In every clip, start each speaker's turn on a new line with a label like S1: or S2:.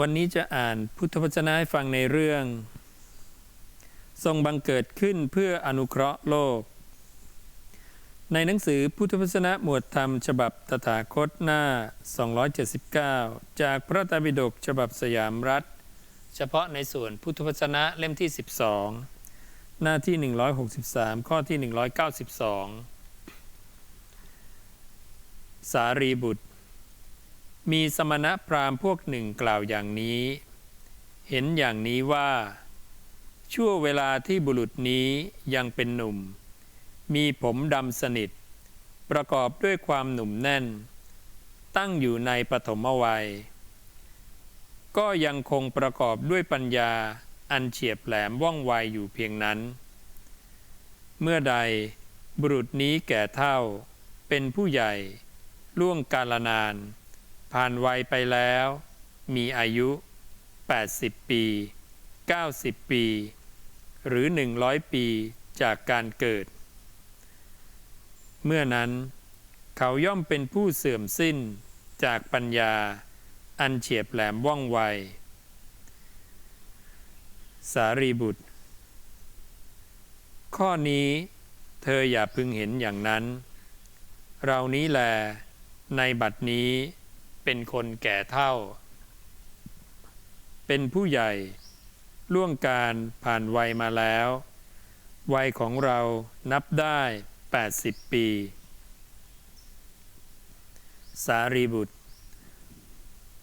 S1: วันนี้จะอ่านพุทธวจนะให้ฟังในเรื่อง ทรงบังเกิดขึ้นเพื่ออนุเคราะห์โลก ในหนังสือพุทธวจนะหมวดธรรม ฉบับตถาคตหน้า 279 จากพระตรปิฎกฉบับสยามรัฐ เฉพาะในส่วนพุทธวจนะเล่มที่ 12 หน้าที่ 163 ข้อที่ 192 สารีบุตร มีสมณพราหมณ์พวกหนึ่งกล่าวอย่างนี้ เห็นอย่างนี้ว่า ชั่วเวลาที่บุรุษนี้ยังเป็นหนุ่ม มีผมดำสนิท ประกอบด้วยความหนุ่มแน่น ตั้งอยู่ในปฐมวัย ก็ยังคงประกอบด้วยปัญญาอันเฉียบแหลมว่องไวอยู่เพียงนั้น เมื่อใดบุรุษนี้แก่เท่า เป็นผู้ใหญ่ ล่วงกาลนาน ผ่านวัยไปแล้ว มีอายุ 80 ปี 90 ปี หรือ 100 ปีจากการเกิด เมื่อนั้น เขาย่อมเป็นผู้เสื่อมสิ้นจากปัญญาอันเฉียบแหลมว่องไว สารีบุตร ข้อนี้เธออย่าพึงเห็นอย่างนั้น เรานี้แล ในบัดนี้ เป็นคนแก่เท่า เป็นผู้ใหญ่ ล่วงการผ่านวัยมาแล้ว วัยของเรานับได้ 80 ปี สารีบุตร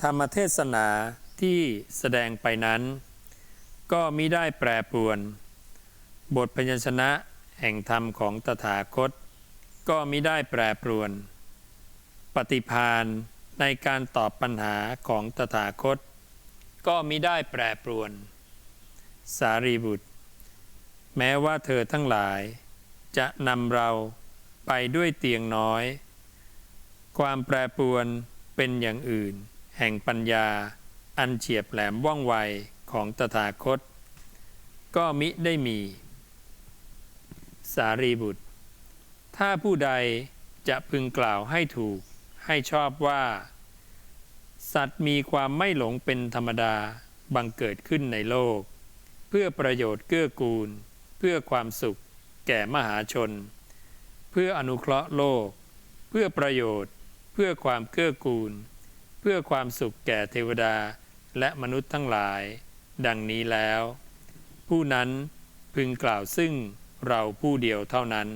S1: ธรรมเทศนาที่แสดงไปนั้น ก็มิได้แปรปรวน บทพยัญชนะแห่งธรรมของตถาคต ก็มิได้แปรปรวน ปฏิพาน ในการตอบปัญหาของตถาคต ก็มิได้แปรปรวน สารีบุตร แม้ว่าเธอทั้งหลาย จะนำเราไปด้วยเตียงน้อย ความแปรปรวนเป็นอย่างอื่น แห่งปัญญาอันเฉียบแหลมว่องไวของตถาคต ก็มิได้มี สารีบุตร ถ้าผู้ใดจะพึงกล่าวให้ถูกให้ชอบว่า สัตว์มีความไม่หลงเป็นธรรมดาบังเกิดขึ้นในโลก เพื่อประโยชน์เกื้อกูล เพื่อความสุข แก่มหาชน เพื่ออนุเคราะห์โลก เพื่อประโยชน์ เพื่อความเกื้อกูล เพื่อความสุขแก่เทวดาและมนุษย์ทั้งหลาย ดังนี้แล้ว ผู้นั้นพึงกล่าวซึ่งเราผู้เดียวเท่านั้น